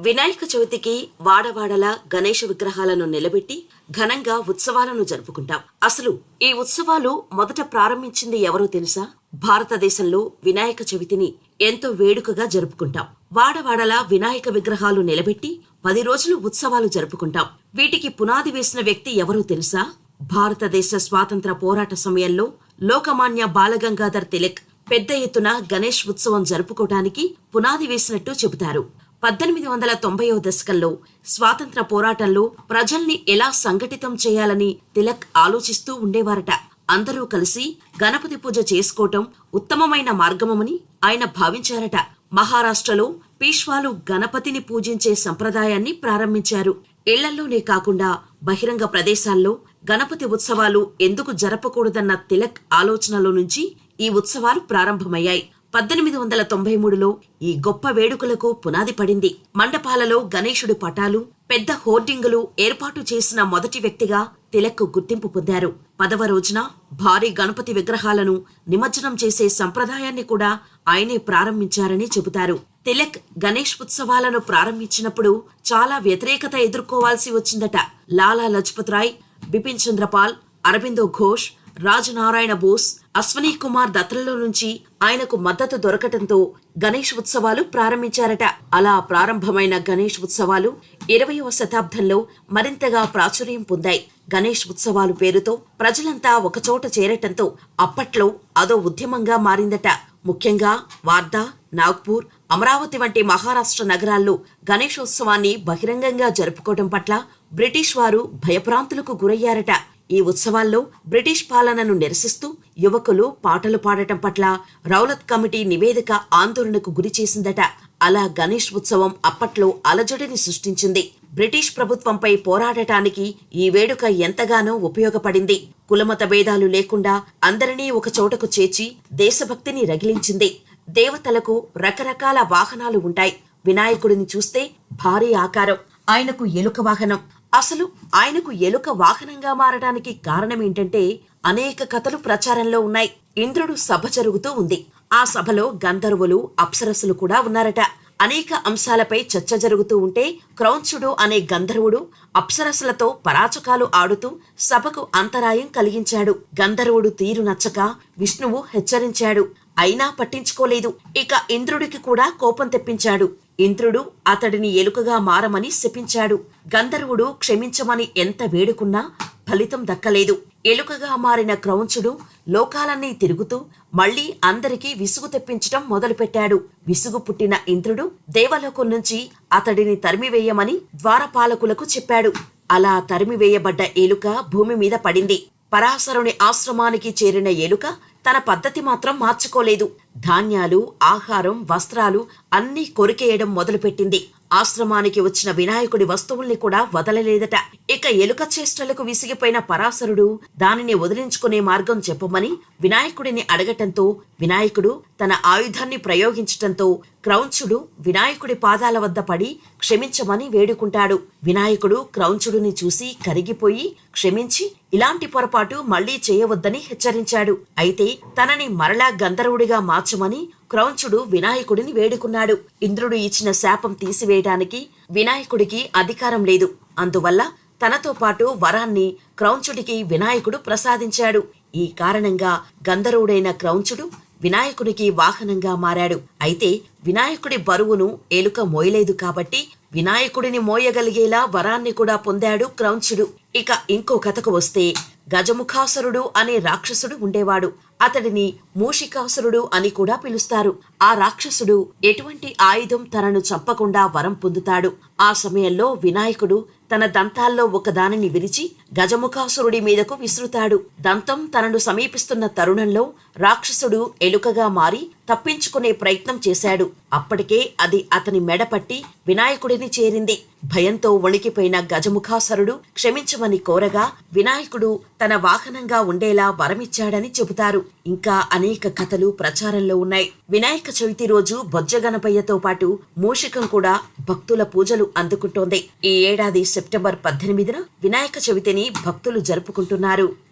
వినాయక చవితికి వాడవాడల గణేష విగ్రహాలను నిలబెట్టి ఘనంగా ఉత్సవాలను జరుపుకుంటాం. అసలు ఈ ఉత్సవాలు మొదట ప్రారంభించింది ఎవరో తెలుసా? భారతదేశంలో వినాయక చవితిని ఎంతో వేడుకగా జరుపుకుంటాం. వాడవాడల వినాయక విగ్రహాలు నిలబెట్టి పది రోజులు ఉత్సవాలు జరుపుకుంటాం. వీటికి పునాది వేసిన వ్యక్తి ఎవరో తెలుసా? భారతదేశ స్వాతంత్ర పోరాట సమయంలో లోకమాన్య బాలగంగాధర్ తిలక్ పెద్ద ఎత్తున గణేష్ ఉత్సవం జరుపుకోవటానికి పునాది వేసినట్టు చెబుతారు. పద్దెనిమిది వందల తొంభైవ దశకంలో స్వాతంత్ర పోరాటంలో ప్రజల్ని ఎలా సంఘటితం చేయాలని తిలక్ ఆలోచిస్తూ ఉండేవారట. అందరూ కలిసి గణపతి పూజ చేసుకోవటం ఉత్తమమైన మార్గమని ఆయన భావించారట. మహారాష్ట్రలో పీష్వాలు గణపతిని పూజించే సంప్రదాయాన్ని ప్రారంభించారు. ఇళ్ళల్లోనే కాకుండా బహిరంగ ప్రదేశాల్లో గణపతి ఉత్సవాలు ఎందుకు జరపకూడదన్న తిలక్ ఆలోచనలో నుంచి ఈ ఉత్సవాలు ప్రారంభమయ్యాయి. పద్దెనిమిది వందల తొంభై మూడులో ఈ గొప్ప వేడుకలకు పునాది పడింది. మండపాలలో గణేశుడి పటాలు పెద్ద హోర్డింగులు ఏర్పాటు చేసిన మొదటి వ్యక్తిగా తిలక్ గుర్తింపు పొందారు. పదవ రోజున భారీ గణపతి విగ్రహాలను నిమజ్జనం చేసే సంప్రదాయాన్ని కూడా ఆయనే ప్రారంభించారని చెబుతారు. తిలక్ గణేష్ ఉత్సవాలను ప్రారంభించినప్పుడు చాలా వ్యతిరేకత ఎదుర్కోవాల్సి వచ్చిందట. లాలా లజపత్ రాయ్ బిపిన్ చంద్రపాల్ అరవిందో ఘోష్ రాజనారాయణ బోస్ అశ్వనీ కుమార్ దత్తలలో నుంచి ఆయనకు మద్దతు దొరకటంతో గణేష్ ఉత్సవాలు ప్రారంభించారట. అలా ప్రారంభమైన గణేష్ ఉత్సవాలు ఇరవయవ శతాబ్దంలో మరింతగా ప్రాచుర్యం పొందాయి. గణేష్ ఉత్సవాలు పేరుతో ప్రజలంతా ఒకచోట చేరటంతో అప్పట్లో అదో ఉద్యమంగా మారిందట. ముఖ్యంగా వార్దా నాగ్పూర్ అమరావతి వంటి మహారాష్ట్ర నగరాల్లో గణేశోత్సవాన్ని బహిరంగంగా జరుపుకోవడం పట్ల బ్రిటిష్ వారు భయప్రాంతులకు గురయ్యారట. ఈ ఉత్సవాల్లో బ్రిటిష్ పాలనను నిరసిస్తూ యువకులు పాటలు పాడటం పట్ల రౌలత్ కమిటీ నివేదిక ఆందోళనకు గురి చేసిందట. అలా గణేష్ ఉత్సవం అప్పట్లో అలజడిని సృష్టించింది. బ్రిటిష్ ప్రభుత్వంపై పోరాడటానికి ఈ వేడుక ఎంతగానో ఉపయోగపడింది. కులమత భేదాలు లేకుండా అందరినీ ఒక చోటకు చేర్చి దేశభక్తిని రగిలించింది. దేవతలకు రకరకాల వాహనాలు ఉంటాయి. వినాయకుడిని చూస్తే భారీ ఆకారం. ఆయనకు ఎలుక వాహనం. అసలు ఆయనకు ఎలుక వాహనంగా మారడానికి కారణం ఏంటంటే అనేక కథలు ప్రచారంలో ఉన్నాయి. ఇంద్రుడు సభ జరుగుతూ ఉంది. ఆ సభలో గంధర్వులు అప్సరస్సులు కూడా ఉన్నారట. అనేక అంశాలపై చర్చ జరుగుతూ ఉంటే క్రౌంచుడు అనే గంధర్వుడు అప్సరస్సులతో పరాచకాలు ఆడుతూ సభకు అంతరాయం కలిగించాడు. గంధర్వుడు తీరు నచ్చక విష్ణువు హెచ్చరించాడు. అయినా పట్టించుకోలేదు. ఇక ఇంద్రుడికి కూడా కోపం తెప్పించాడు. ఇంద్రుడు అతడిని ఎలుకగా మారమని శపించాడు. గంధర్వుడు క్షమించమని ఎంత వేడుకున్నా ఫలితం దక్కలేదు. ఎలుకగా మారిన క్రౌంచుడు లోకాలన్నీ తిరుగుతూ మళ్ళీ అందరికీ విసుగు తెప్పించటం మొదలుపెట్టాడు. విసుగు పుట్టిన ఇంద్రుడు దేవలోకం నుంచి అతడిని తరిమివేయమని ద్వారపాలకులకు చెప్పాడు. అలా తరిమివేయబడ్డ ఎలుక భూమి మీద పడింది. పరాశరుని ఆశ్రమానికి చేరిన ఎలుక తన పద్ధతి మాత్రం మార్చుకోలేదు. ధాన్యాలు ఆహారం వస్త్రాలు అన్నీ కొరికేయడం మొదలుపెట్టింది. ఆశ్రమానికి వచ్చిన వినాయకుడి వస్తువుల్ని కూడా వదలలేదట. ఇక ఎలుక చేష్టలకు విసిగిపోయిన పరాశరుడు దానిని వదిలించుకునే మార్గం చెప్పమని వినాయకుడిని అడగటంతో వినాయకుడు తన ఆయుధాన్ని ప్రయోగించటంతో క్రౌంచుడు వినాయకుడి పాదాల వద్ద పడి క్షమించమని వేడుకుంటాడు. వినాయకుడు క్రౌంచుడుని చూసి కరిగిపోయి క్షమించి ఇలాంటి పొరపాటు మళ్ళీ చేయవద్దని హెచ్చరించాడు. అయితే తనని మరలా గంధర్వుడిగా మార్చమని క్రౌంచుడు వినాయకుడిని వేడుకున్నాడు. ఇంద్రుడు ఇచ్చిన శాపం తీసివేయడానికి వినాయకుడికి అధికారం లేదు. అందువల్ల తనతో పాటు వరాన్ని క్రౌంచుడికి వినాయకుడు ప్రసాదించాడు. ఈ కారణంగా గంధర్వుడైన క్రౌంచుడు వినాయకుడికి వాహనంగా మారాడు. అయితే వినాయకుడి బరువును ఎలుక మోయలేదు కాబట్టి వినాయకుడిని మోయగలిగేలా వరాన్ని కూడా పొందాడు క్రౌంచుడు. ఇక ఇంకో కథకు వస్తే గజముఖాసురుడు అనే రాక్షసుడు ఉండేవాడు. అతడిని మూషికాసురుడు అని కూడా పిలుస్తారు. ఆ రాక్షసుడు ఎటువంటి ఆయుధం తనను చంపకుండా వరం పొందుతాడు. ఆ సమయంలో వినాయకుడు తన దంతాల్లో ఒకదానిని విరిచి గజముఖాసురుడి మీదకు విసురుతాడు. దంతం తనను సమీపిస్తున్న తరుణంలో రాక్షసుడు ఎలుకగా మారి తప్పించుకునే ప్రయత్నం చేశాడు. అప్పటికే అది అతని మెడపట్టి వినాయకుడిని చేరింది. భయంతో వణికిపోయిన గజముఖాసురుడు క్షమించమని కోరగా వినాయకుడు తన వాహనంగా ఉండేలా వరమిచ్చాడని చెబుతారు. ఇంకా అనేక కథలు ప్రచారంలో ఉన్నాయి. వినాయక చవితి రోజు బొజ్జ గణపయ్యతో పాటు మూషికం కూడా భక్తుల పూజలు అందుకుంటోంది. ఈ ఏడాది సెప్టెంబర్ పద్దెనిమిదిన వినాయక చవితిని భక్తులు జరుపుకుంటున్నారు.